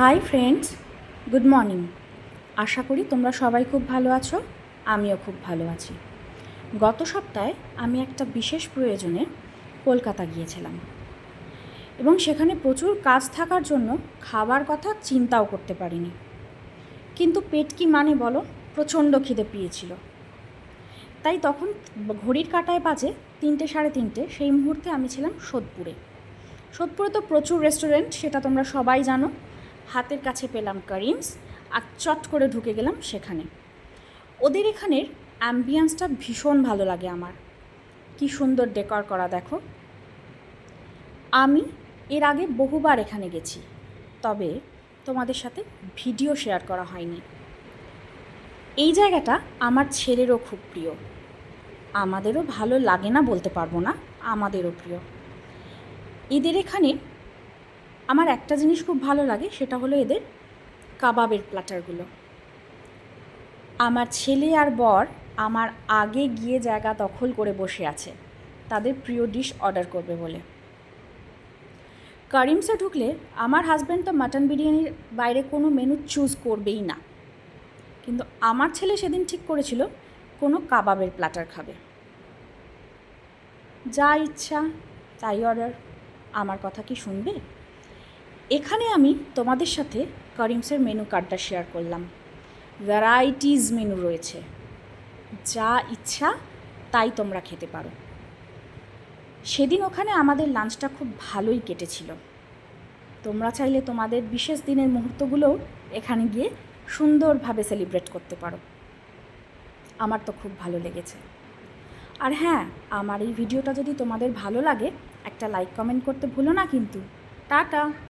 High friends good morning আশা করি তোমরা সবাই খুব ভালো আছো, আমিও খুব ভালো আছি। গত সপ্তাহে আমি একটা বিশেষ প্রয়োজনে কলকাতা গিয়েছিলাম এবং সেখানে প্রচুর কাজ থাকার জন্য খাবার কথা চিন্তাও করতে পারিনি। কিন্তু পেট কি মানে বলো? প্রচণ্ড খিদে পেয়েছিল। তাই তখন ঘড়ির কাটায় বাজে তিনটে সাড়ে তিনটে, সেই মুহূর্তে আমি ছিলাম সোদপুরে। সোদপুরে তো প্রচুর রেস্টুরেন্ট সেটা তোমরা সবাই জানো। হাতের কাছে পেলাম করিমস আর চট করে ঢুকে গেলাম সেখানে। ওদের এখানের অ্যাম্বিয়েন্সটা ভীষণ ভালো লাগে আমার। কি সুন্দর ডেকর করা, দেখো। আমি এর আগে বহুবার এখানে গেছি, তবে তোমাদের সাথে ভিডিও শেয়ার করা হয়নি। এই জায়গাটা আমার ছেলেরও খুব প্রিয়। আমাদেরও ভালো লাগে না বলতে পারব না, আমাদেরও প্রিয়। এদের এখানে আমার একটা জিনিস খুব ভালো লাগে, সেটা হলো এদের কাবাবের প্ল্যাটারগুলো আমার ছেলে আর বর আমার আগে গিয়ে জায়গা দখল করে বসে আছে। তাদের প্রিয় ডিশ অর্ডার করবে বলে। কারিমসে ঢুকলে আমার হাজব্যান্ড তো মাটন বিরিয়ানির বাইরে কোনো মেনু চুজ করবেই না। কিন্তু আমার ছেলে সেদিন ঠিক করেছিল, কোনো কাবাবের প্ল্যাটার খাবে। যা ইচ্ছা, তাই অর্ডার আমার কথা কি শুনবে? এখানে আমি তোমাদের সাথে করিমসের মেনু কার্ডটা শেয়ার করলাম। ভ্যারাইটিস মেনু রয়েছে। যা ইচ্ছা তাই তোমরা খেতে পারো। সেদিন ওখানে আমাদের লাঞ্চটা খুব ভালোই কেটেছিল। তোমরা চাইলে তোমাদের বিশেষ দিনের মুহূর্তগুলোও এখানে গিয়ে সুন্দরভাবে সেলিব্রেট করতে পারো। আমার তো খুব ভালো লেগেছে। আর হ্যাঁ আমার এই ভিডিওটা যদি তোমাদের ভালো লাগে, একটা লাইক কমেন্ট করতে ভুলো না কিন্তু। টাটা!